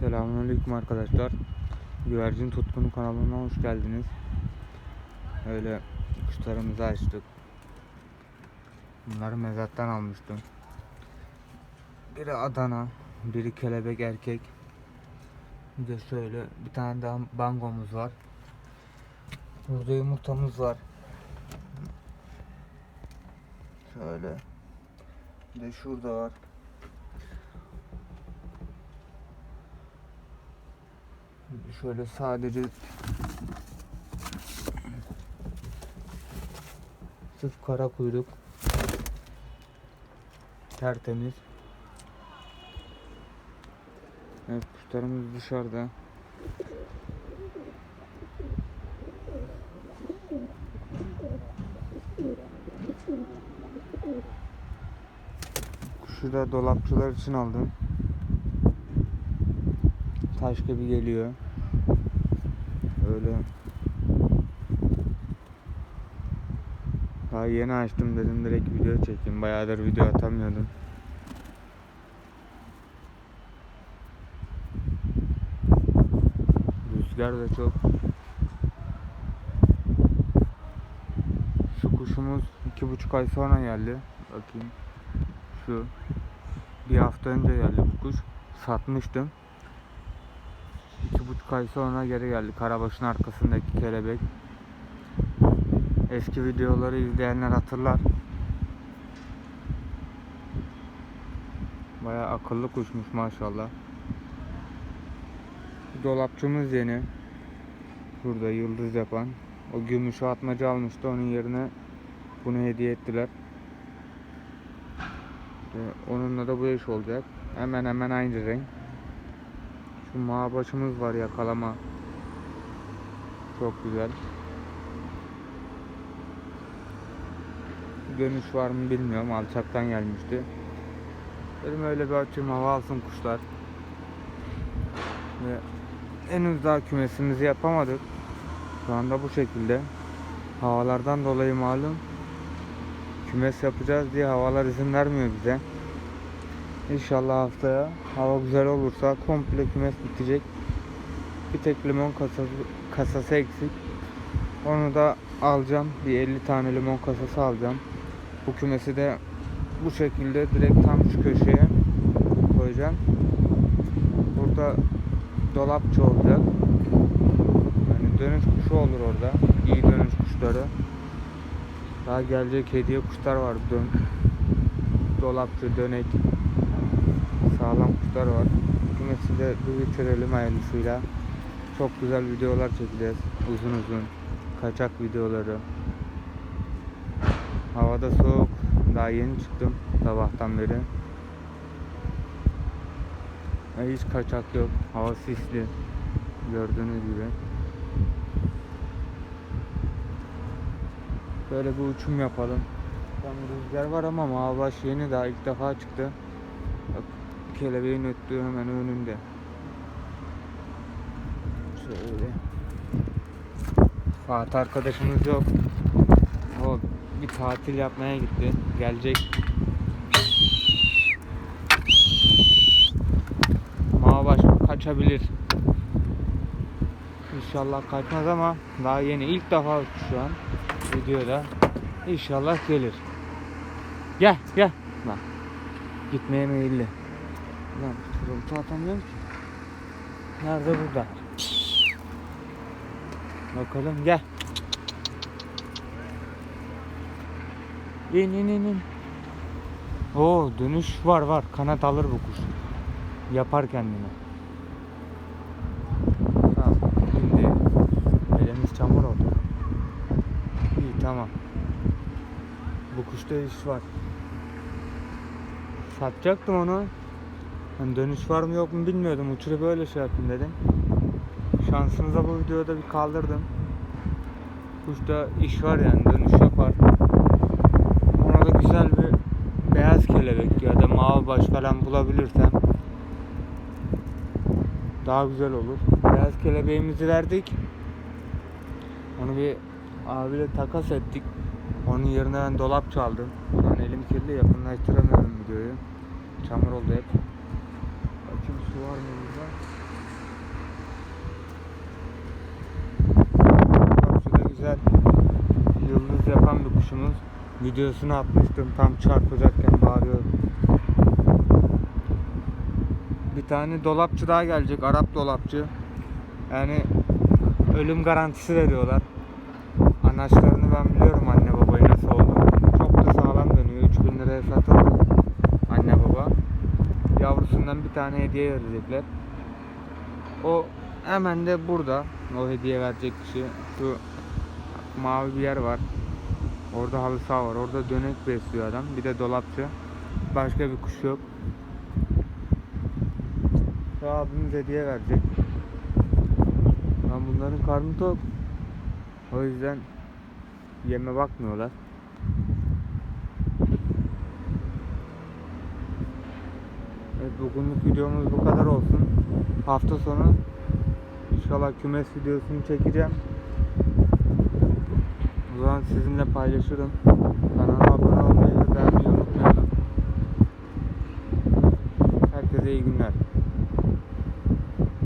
Selamünaleyküm arkadaşlar. Güvercin Tutkunu kanalına hoş geldiniz. Öyle kuşlarımızı açtık. Bunları mezattan almıştım. Biri Adana, biri kelebek erkek. Bir de şöyle bir tane daha bangomuz var. Burada yumurtamız var. Şöyle. Bir de şurada var. Şöyle sadece sırf kara kuyruk tertemiz. Evet kuşlarımız dışarıda. Kuşu da dolapçılar için aldım. Taş gibi geliyor. Öyle. Daha yeni açtım dedim direkt video çekeyim. Bayağıdır video atamıyordum. Rüzgar da çok. Şu kuşumuz iki buçuk ay sonra geldi. Bakayım. Şu. Bir hafta önce geldi bu kuş. Satmıştım. İki buçuk ay sonra geri geldi. Karabaşın arkasındaki kelebek. Eski videoları izleyenler hatırlar. Baya akıllı kuşmuş maşallah. Dolapçımız yeni. Burada yıldız yapan. O gümüşü atmaca almıştı. Onun yerine bunu hediye ettiler. Onunla da bu iş olacak. Hemen hemen aynı renk. Şu mağabaşımız var yakalama. Çok güzel. Dönüş var mı bilmiyorum. Alçaktan gelmişti. Dedim öyle bir açayım hava alsın kuşlar. Ve henüz daha kümesimizi yapamadık. Şu anda bu şekilde. Havalardan dolayı malum. Kümes yapacağız diye havalar izin vermiyor bize. İnşallah haftaya hava güzel olursa komple kümes bitecek. Bir tek limon kasası, kasası eksik. Onu da alacağım. Bir 50 tane limon kasası alacağım. Bu kümesi de bu şekilde direkt tam şu köşeye koyacağım. Burada dolapçı olacak. Yani dönüş kuşu olur orada. İyi dönüş kuşları. Daha gelecek hediye kuşlar var. Dön dolapçı, dönek, sağlam kuşlar var. Kümesi de bir bitirelim hayırlısıyla. Çok güzel videolar çekeceğiz. Uzun uzun. Kaçak videoları. Havada soğuk. Daha yeni çıktım sabahtan beri. E, hiç kaçak yok. Hava sisli. Gördüğünüz gibi. Böyle bir uçum yapalım. Tam rüzgar var ama Mağabaş yeni daha ilk defa çıktı. Bak kelebeğin öttüğü hemen önünde. Şöyle. Fatih arkadaşımız yok. O bir tatil yapmaya gitti. Gelecek. Mağabaş kaçabilir. İnşallah kaçmaz ama daha yeni ilk defa şu an videoda. İnşallah gelir. Gel gel. Bak. Gitmeye meyilli. Lan fırıltı atamıyorum ki. Nerede burada? Bakalım gel. İn in in in. Oo dönüş var var. Kanat alır bu kuş. Yapar kendini. Tamam. Şimdi elimiz çamur oldu. İyi tamam. Bu kuşta iş var. Satacaktım onu. Hani dönüş var mı yok mu bilmiyordum. Uçurup böyle şey yapayım dedim. Şansınıza bu videoda bir kaldırdım. Kuşta iş var yani dönüş yapar. Ona da güzel bir beyaz kelebek ya da mavi baş falan bulabilirsem daha güzel olur. Beyaz kelebeğimizi verdik. Onu bir abiyle takas ettik. Onun yerine ben dolap çaldım. Şu an elim kirli yakınlaştıramıyorum videoyu. Çamur oldu hep. Bakayım su var mı burada? Güzel yıldız yapan bir kuşumuz. Videosunu atmıştım tam çarpacakken bağırıyorum. Bir tane dolapçı daha gelecek. Arap dolapçı. Yani ölüm garantisi veriyorlar. Anaçlarını ben biliyorum anne babayı nasıl oldu. Çok da sağlam dönüyor. 3000 liraya satıldı. Yavrusundan bir tane hediye verecekler. O hemen de burada. O hediye verecek kişi. Şu mavi bir yer var. Orada halı saha var. Orada dönek besliyor adam. Bir de dolapçı. Başka bir kuş yok. Şu abimiz hediye verecek. Lan bunların karnı tok. O yüzden yeme bakmıyorlar. Evet bugünlük videomuz bu kadar olsun. Hafta sonu inşallah kümes videosunu çekeceğim. O zaman sizinle paylaşırım. Kanala abone olmayı ve beğenmeyi unutmayalım. Herkese iyi günler.